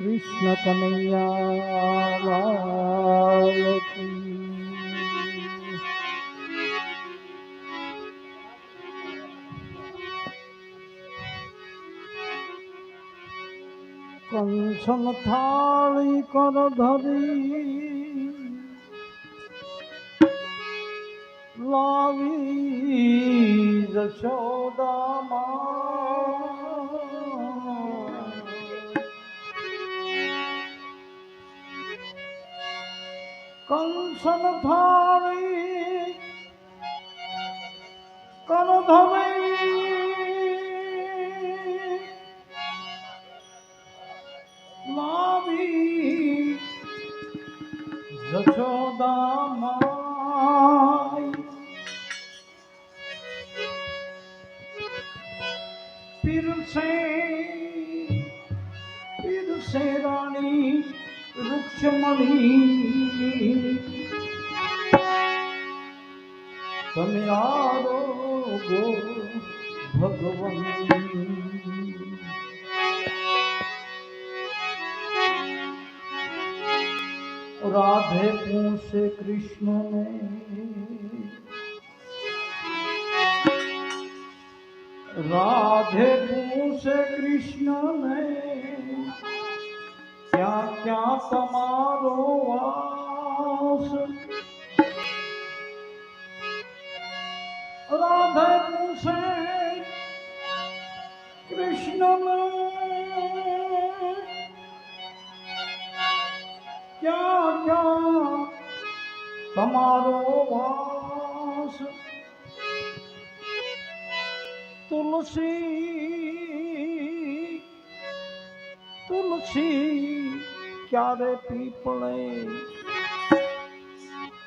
কৃষ্ণ কনৈয়া কঞ্চন থালি কর ধরি। লাভি যশোদা মা কংসন ধরি কন ধরে মাবি যশোদা মাই পির রানী রুক্ষমণি તમે આરોગો ભગવન રાધે પૂછે કૃષ્ણને રાધે પૂછે કૃષ્ણને ક્યાં ક્યાં તમારો વાસ રાધે પૂછે કૃષ્ણને ક્યાં ક્યાં તમારો વાસ તુલસી તુલસી ક્યારે પીપળે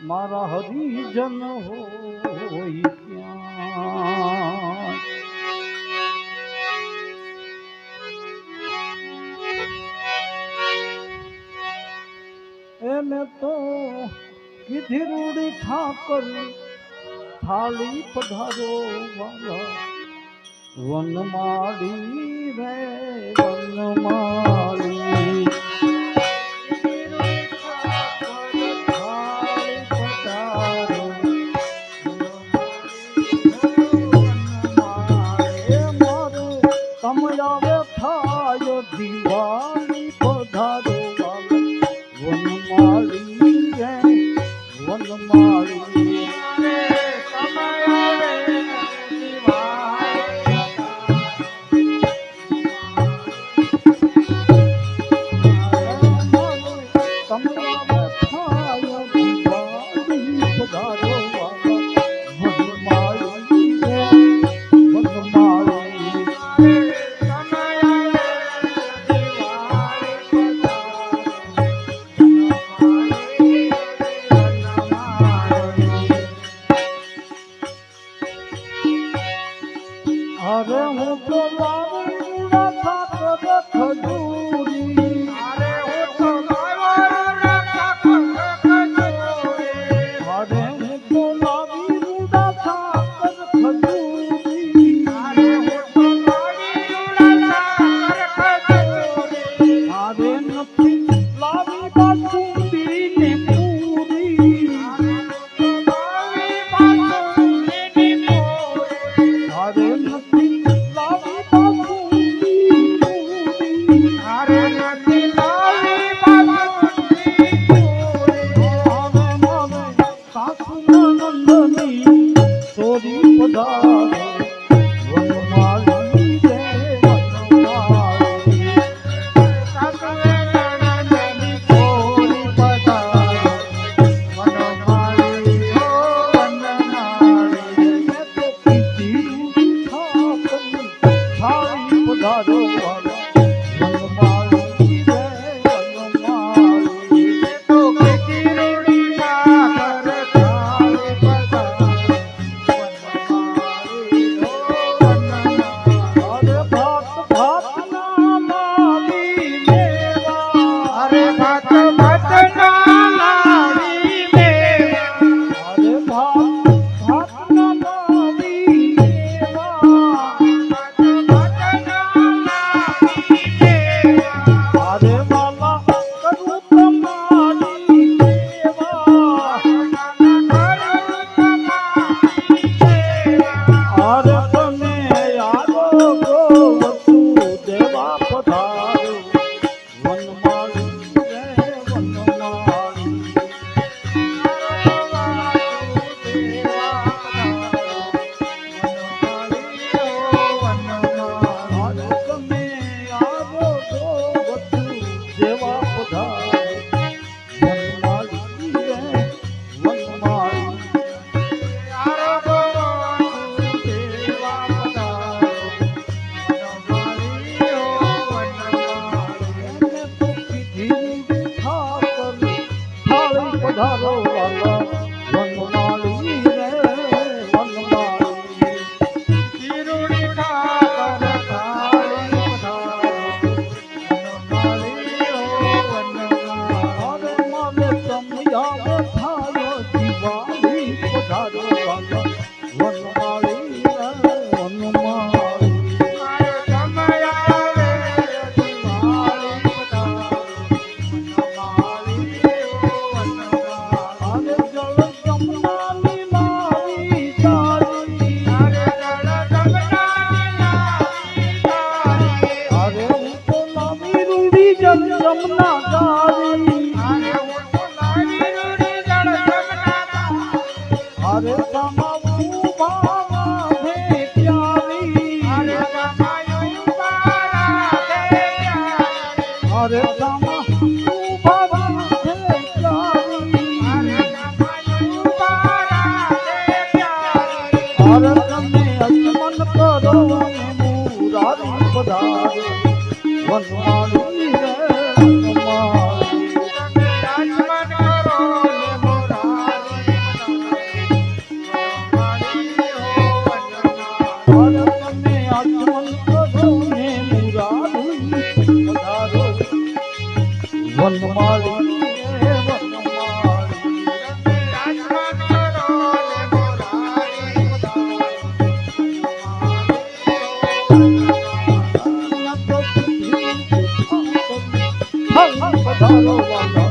મારા હરિજન હોય ત્યાં. એને તો કીધી રૂડી ઠાકર થાળી પધારો વાલા. વનમાળી રે વનમાળી પધારો વાલા વનમાળી যমুনা জলে one.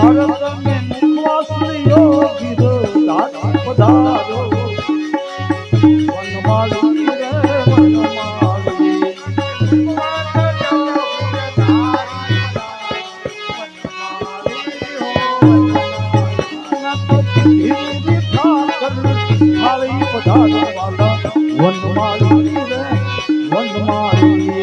પધારો. વનમાળી રે વનમાળી. વનમાળી.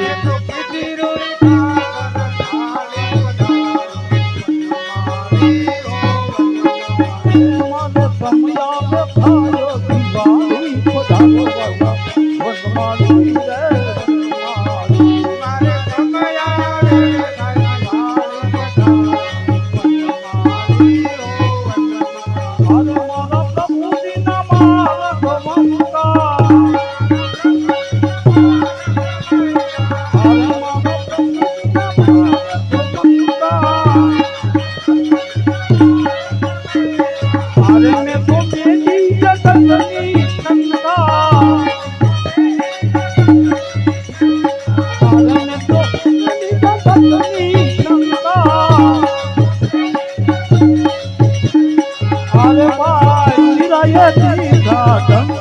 ಗಂಗ